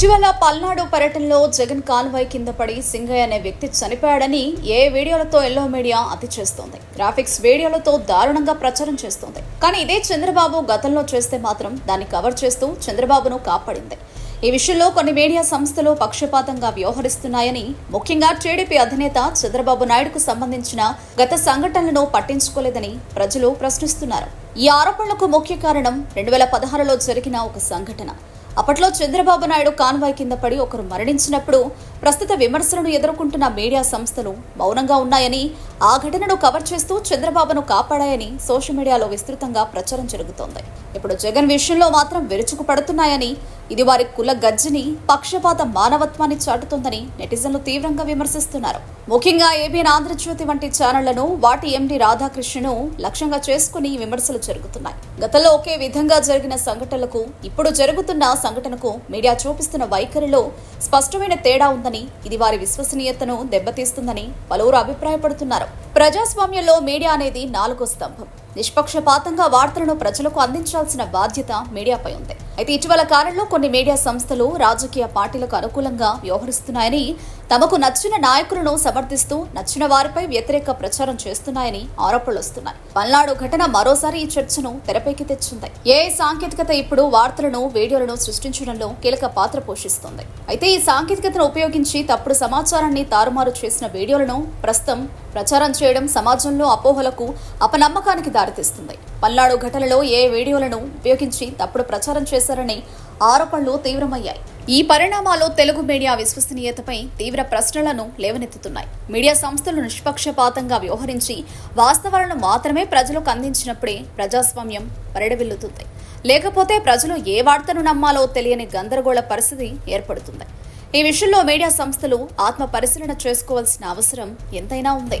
ఇటీవల పల్నాడు పర్యటనలో జగన్ కాన్వాయ్ కింద పడి సింగయ్య అనే వ్యక్తి చనిపోయాడని ఏ వీడియోలతో ఎల్లో మీడియా అతి చేస్తోంది. గ్రాఫిక్స్ వీడియోలతో దారుణంగా ప్రచారం చేస్తోంది. కానీ ఇదే చంద్రబాబు గతంలో చేస్తే మాత్రం దాన్ని కవర్ చేస్తూ చంద్రబాబును కాపాడింది. ఈ విషయంలో కొన్ని మీడియా సంస్థలు పక్షపాతంగా వ్యవహరిస్తున్నాయని ముఖ్యంగా టీడీపీ అధినేత చంద్రబాబు నాయుడుకు సంబంధించిన గత సంఘటనలను పట్టించుకోలేదని ప్రజలు ప్రశ్నిస్తున్నారు. ఈ ఆరోపణలకు ముఖ్య కారణం రెండు వేల పదహారులో జరిగిన ఒక సంఘటన. అప్పట్లో చంద్రబాబు నాయుడు కాన్వాయ్ కింద పడి ఒకరు మరణించినప్పుడు ప్రస్తుత విమర్శలను ఎదుర్కొంటున్న మీడియా సంస్థలు మౌనంగా ఉన్నాయని ఆ ఘటనను కవర్ చేస్తూ చంద్రబాబును కాపాడాయని సోషల్ మీడియాలో విస్తృతంగా ప్రచారం జరుగుతోంది. ఇప్పుడు జగన్ విషయంలో మాత్రం విరుచుకు పడుతున్నాయని ఇది వారి కుల గజ్జిని పక్షపాత మానవత్వాన్ని చాటుతుందని నెటిజన్లు తీవ్రంగా విమర్శిస్తున్నారు. ముఖ్యంగా ఏబిఎన్ ఆంధ్రజ్యోతి వంటి ఛానళ్ళను వాటి ఎండి రాధాకృష్ణను లక్ష్యంగా చేసుకుని విమర్శలు జరుగుతున్నాయి. గతంలో ఒకే విధంగా జరిగిన సంఘటనలకు ఇప్పుడు జరుగుతున్న సంఘటనకు మీడియా చూపిస్తున్న వైఖరిలో స్పష్టమైన తేడా ఉందని ఇది వారి విశ్వసనీయతను దెబ్బతీస్తుందని పలువురు అభిప్రాయపడుతున్నారు. ప్రజాస్వామ్యంలో మీడియా అనేది నాలుగో స్తంభం. నిష్పక్షపాతంగా వార్తలను ప్రజలకు అందించాల్సిన బాధ్యత మీడియాపై ఉంది. అయితే ఇటీవల కాలంలో కొన్ని మీడియా సంస్థలు రాజకీయ పార్టీలకు అనుకూలంగా వ్యవహరిస్తున్నాయని తమకు నచ్చిన నాయకులను సమర్థిస్తూ నచ్చిన వారిపై వ్యతిరేక ప్రచారం చేస్తున్నాయని ఆరోపణలు వస్తున్నాయి. పల్నాడు ఘటన మరోసారి ఈ చర్చను తెరపైకి తెచ్చింది. ఏ సాంకేతికత ఇప్పుడు వార్తలను వీడియోలను సృష్టించడంలో కీలక పాత్ర పోషిస్తుంది. అయితే ఈ సాంకేతికతను ఉపయోగించి తప్పుడు సమాచారాన్ని తారుమారు చేసిన వీడియోలను ప్రస్తుతం ప్రచారం చేయడం సమాజంలో అపోహలకు అపనమ్మకానికి దారితీస్తుంది. పల్నాడు ఘటనలో ఏ వీడియోలను ఉపయోగించి తప్పుడు ప్రచారం చేశారని ఆరోపణలు తీవ్రమయ్యాయి. ఈ పరిణామాలు తెలుగు మీడియా విశ్వసనీయతపై తీవ్ర ప్రశ్నలను లేవనెత్తుతున్నాయి. మీడియా సంస్థలు నిష్పక్షపాతంగా వ్యవహరించి వాస్తవాలను మాత్రమే ప్రజలకు అందించినప్పుడే ప్రజాస్వామ్యం పరిడవిల్లుతుంది. లేకపోతే ప్రజలు ఏ వార్తను నమ్మాలో తెలియని గందరగోళ పరిస్థితి ఏర్పడుతుంది. ఈ విషయంలో మీడియా సంస్థలు ఆత్మ పరిశీలన చేసుకోవాల్సిన అవసరం ఎంతైనా ఉంది.